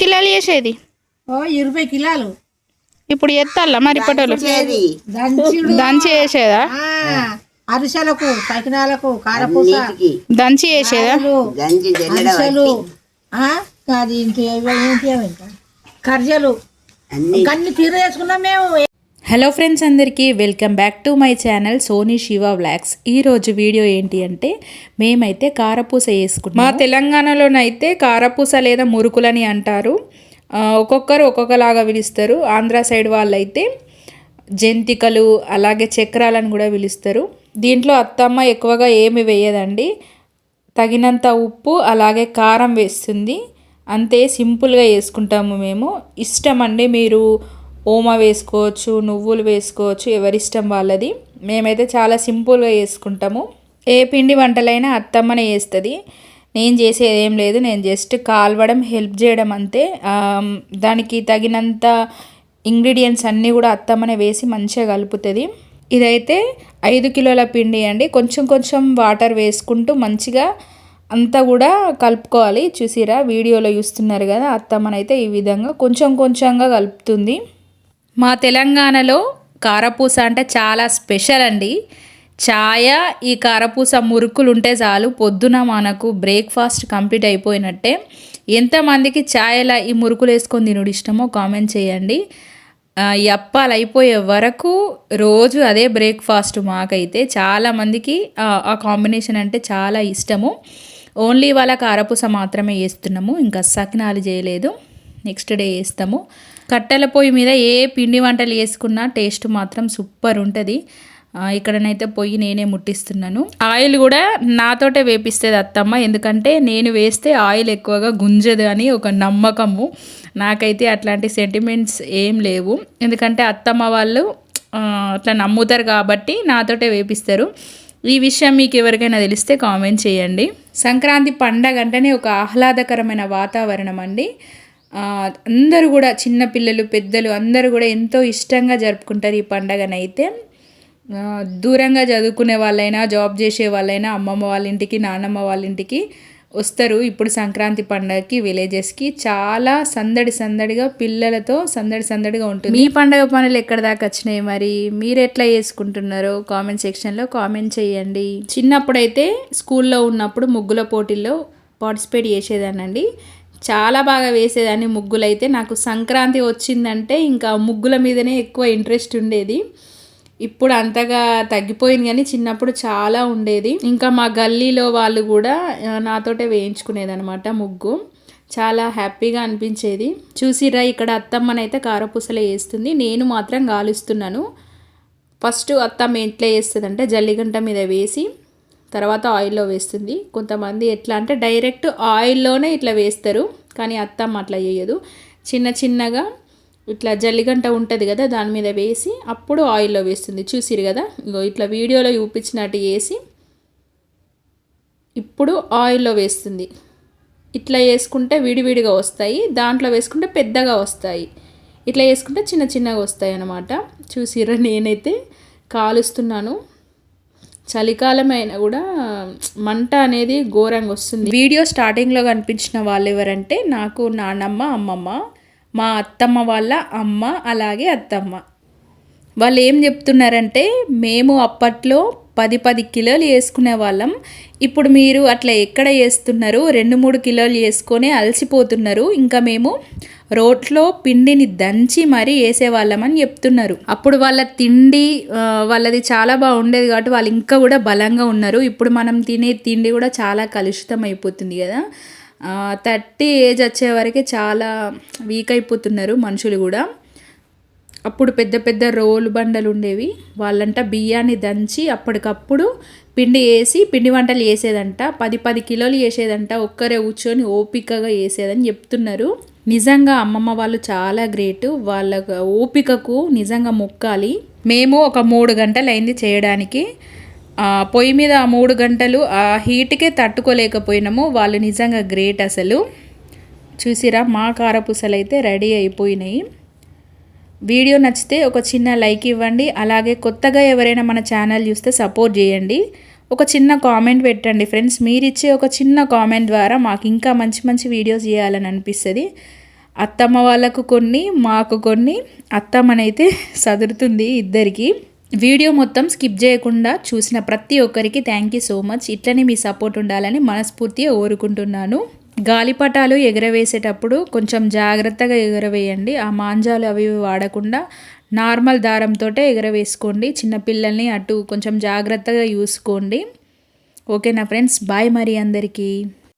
కిలోలు చేసేది? ఓ ఇరవై కిలోలు. ఇప్పుడు ఎత్తాలా మరి దంచుడు. దంచి చేసేదా? ఆ, అరిసెలకు సకినాలకు కారపూస. దంచి చేసేదా? అరిసెలు, అది కర్జలు. తీర చేసుకున్నాం మేము. హలో ఫ్రెండ్స్ అందరికీ welcome back to my channel Soni Shiva vlogs ఈరోజు వీడియో ఏంటి అంటే మేమైతే కారపూస వేసుకుంటాం. మా తెలంగాణలోనైతే కారపూస లేదా మురుకులని అంటారు. ఒక్కొక్కరు ఒక్కొక్కలాగా పిలుస్తారు. ఆంధ్ర సైడ్ వాళ్ళైతే జంతికలు అలాగే చక్రాలను కూడా పిలుస్తారు. దీంట్లో అత్తమ్మ ఎక్కువగా ఏమి వేయదండి. తగినంత ఉప్పు అలాగే కారం వేస్తుంది. అంతే సింపుల్గా వేసుకుంటాము మేము. ఇష్టం అండి మీరు ఓమ వేసుకోవచ్చు నువ్వులు వేసుకోవచ్చు ఎవరిష్టం వాళ్ళది. మేమైతే చాలా సింపుల్గా వేసుకుంటాము ఏ పిండి వంటలైనా అత్తమ్మనే చేస్తుంది. నేను చేసేది ఏం లేదు. నేను జస్ట్ కాల్వడం హెల్ప్ చేయడం అంతే. దానికి తగినంత ఇంగ్రీడియంట్స్ అన్నీ కూడా అత్తమ్మనే వేసి మంచిగా కలుపుతుంది. ఇదైతే ఐదు కిలోల పిండి అండి. కొంచెం కొంచెం వాటర్ వేసుకుంటూ మంచిగా అంతా కూడా కలుపుకోవాలి. చూసిరా వీడియోలో చూస్తున్నారు కదా అత్తమ్మనైతే ఈ విధంగా కొంచెం కొంచెంగా కలుపుతుంది. మా తెలంగాణలో కారపూస అంటే చాలా స్పెషల్ అండి. ఛాయ ఈ కారపూస మురుకులు ఉంటే చాలు. పొద్దున మనకు బ్రేక్ఫాస్ట్ కంప్లీట్ అయిపోయినట్టే. ఎంతమందికి ఛాయలా ఈ మురుకులు వేసుకొని తినుడు ఇష్టమో కామెంట్ చేయండి. ఆ, ఈ అప్పాలు అయిపోయే వరకు రోజు అదే బ్రేక్ఫాస్ట్ మాకైతే చాలామందికి ఆ కాంబినేషన్ అంటే చాలా ఇష్టము. ఓన్లీ వాళ్ళ కారపూస మాత్రమే వేస్తున్నాము. ఇంకా సకినాలు చేయలేదు. నెక్స్ట్ డే వేస్తాము. కట్టెల పొయ్యి మీద ఏ పిండి వంటలు వేసుకున్నా టేస్ట్ మాత్రం సూపర్ ఉంటుంది. ఇక్కడనైతే పొయ్యి నేనే ముట్టిస్తున్నాను. ఆయిల్ కూడా నాతోటే వేపిస్తుంది అత్తమ్మ ఎందుకంటే నేను వేస్తే ఆయిల్ ఎక్కువగా గుంజదు అని ఒక నమ్మకము. నాకైతే అట్లాంటి సెంటిమెంట్స్ ఏం లేవు. ఎందుకంటే అత్తమ్మ వాళ్ళు అట్లా నమ్ముతారు కాబట్టి నాతోటే వేపిస్తారు. ఈ విషయం మీకు ఎవరికైనా తెలిస్తే కామెంట్ చేయండి. సంక్రాంతి పండగ అంటేనే ఒక ఆహ్లాదకరమైన వాతావరణం అండి. అందరూ కూడా చిన్నపిల్లలు పెద్దలు అందరూ కూడా ఎంతో ఇష్టంగా జరుపుకుంటారు ఈ పండగనైతే. దూరంగా చదువుకునే వాళ్ళైనా జాబ్ చేసే వాళ్ళైనా అమ్మమ్మ వాళ్ళ ఇంటికి నాన్నమ్మ వాళ్ళ ఇంటికి వస్తారు. ఇప్పుడు సంక్రాంతి పండగకి విలేజెస్కి చాలా సందడి సందడిగా పిల్లలతో సందడి సందడిగా ఉంటుంది. మీ పండగ పనులు ఎక్కడ దాకా వచ్చినాయి మరి? మీరు ఎట్లా చేసుకుంటున్నారో కామెంట్ సెక్షన్లో కామెంట్ చేయండి. చిన్నప్పుడైతే స్కూల్లో ఉన్నప్పుడు ముగ్గుల పోటీల్లో పార్టిసిపేట్ చేసేదానండి చాలా బాగా వేసేదాన్ని ముగ్గులైతే. నాకు సంక్రాంతి వచ్చిందంటే ఇంకా ముగ్గుల మీదనే ఎక్కువ ఇంట్రెస్ట్ ఉండేది. ఇప్పుడు అంతగా తగ్గిపోయింది కానీ చిన్నప్పుడు చాలా ఉండేది. ఇంకా మా గల్లీలో వాళ్ళు కూడా నాతోటే వేయించుకునేది అనమాట ముగ్గు. చాలా హ్యాపీగా అనిపించేది. చూసిరా ఇక్కడ అత్తమ్మనైతే కారపూసలే వేస్తుంది. నేను మాత్రం గాలుస్తున్నాను. ఫస్ట్ అత్తమ్మ ఎట్లా వేస్తుంది అంటే జల్లిగంట మీద వేసి తర్వాత ఆయిల్లో వేస్తుంది. కొంతమంది ఎట్లా అంటే డైరెక్ట్ ఆయిల్లోనే ఇట్లా వేస్తారు. కానీ అత్తమ్మ అట్లా చేయదు. చిన్న చిన్నగా ఇట్లా జల్లిగంట ఉంటుంది కదా దాని మీద వేసి అప్పుడు ఆయిల్లో వేస్తుంది. చూసిరు కదా? ఇగో ఇట్లా వీడియోలో చూపించినట్టు వేసి ఇప్పుడు ఆయిల్లో వేస్తుంది. ఇట్లా వేసుకుంటే విడివిడిగా వస్తాయి. దాంట్లో వేసుకుంటే పెద్దగా వస్తాయి. ఇట్లా వేసుకుంటే చిన్న చిన్నగా వస్తాయి అన్నమాట. చూసిరా నేనైతే కాలుస్తున్నాను. చలికాలమైనా కూడా మంట అనేది ఘోరంగా వస్తుంది. వీడియో స్టార్టింగ్లో కనిపించిన వాళ్ళు ఎవరంటే నాకు నానమ్మ అమ్మమ్మ మా అత్తమ్మ వాళ్ళ అమ్మ అలాగే అత్తమ్మ. వాళ్ళు ఏం చెప్తున్నారంటే మేము అప్పట్లో పది పది కిలోలు వేసుకునే వాళ్ళం. ఇప్పుడు మీరు అట్లా ఎక్కడ వేస్తున్నారు? రెండు మూడు కిలోలు వేసుకొని అలసిపోతున్నారు. ఇంకా మేము రోట్లో పిండిని దంచి మరీ వేసేవాళ్ళమని చెప్తున్నారు. అప్పుడు వాళ్ళ తిండి వాళ్ళది చాలా బాగుండేది కాబట్టి వాళ్ళు ఇంకా కూడా బలంగా ఉన్నారు. ఇప్పుడు మనం తినే తిండి కూడా చాలా కలుషితం అయిపోతుంది కదా. థర్టీ ఏజ్ వచ్చే వరకే చాలా వీక్ అయిపోతున్నారు మనుషులు కూడా. అప్పుడు పెద్ద పెద్ద రోలు బండలు ఉండేవి. వాళ్ళంట బియ్యాన్ని దంచి అప్పటికప్పుడు పిండి వేసి పిండి వంటలు వేసేదంట. పది పది కిలోలు వేసేదంట. ఒక్కరే కూర్చొని ఓపికగా వేసేదని చెప్తున్నారు. నిజంగా అమ్మమ్మ వాళ్ళు చాలా గ్రేట్. వాళ్ళ ఓపికకు నిజంగా మొక్కాలి. మేము ఒక మూడు గంటలు అయింది చేయడానికి పొయ్యి మీద ఆ మూడు గంటలు ఆ హీట్కే తట్టుకోలేకపోయినాము. వాళ్ళు నిజంగా గ్రేట్ అసలు. చూసిరా మా కారపూసలు అయితే రెడీ అయిపోయినాయి. వీడియో నచ్చితే ఒక చిన్న లైక్ ఇవ్వండి. అలాగే కొత్తగా ఎవరైనా మన ఛానల్ చూస్తే సపోర్ట్ చేయండి. ఒక చిన్న కామెంట్ పెట్టండి ఫ్రెండ్స్. మీరు ఇచ్చే ఒక చిన్న కామెంట్ ద్వారా మాకు ఇంకా మంచి మంచి వీడియోస్ చేయాలని అనిపిస్తుంది. అత్తమ్మ వాళ్ళకు కొన్ని మాకు కొన్ని. అత్తమ్మనైతే సదురుతుంది ఇద్దరికి. వీడియో మొత్తం స్కిప్ చేయకుండా చూసిన ప్రతి ఒక్కరికి థ్యాంక్ యూ సో మచ్. ఇట్లనే మీ సపోర్ట్ ఉండాలని మనస్ఫూర్తిగా కోరుకుంటున్నాను. గాలిపటాలు ఎగరవేసేటప్పుడు కొంచెం జాగ్రత్తగా ఎగరవేయండి. ఆ మాంజాలు అవి ఇవి వాడకుండా నార్మల్ దారంతో ఎగరవేసుకోండి. చిన్నపిల్లల్ని అటు కొంచెం జాగ్రత్తగా చూసుకోండి. ఓకేనా ఫ్రెండ్స్? బాయ్ మరి అందరికీ.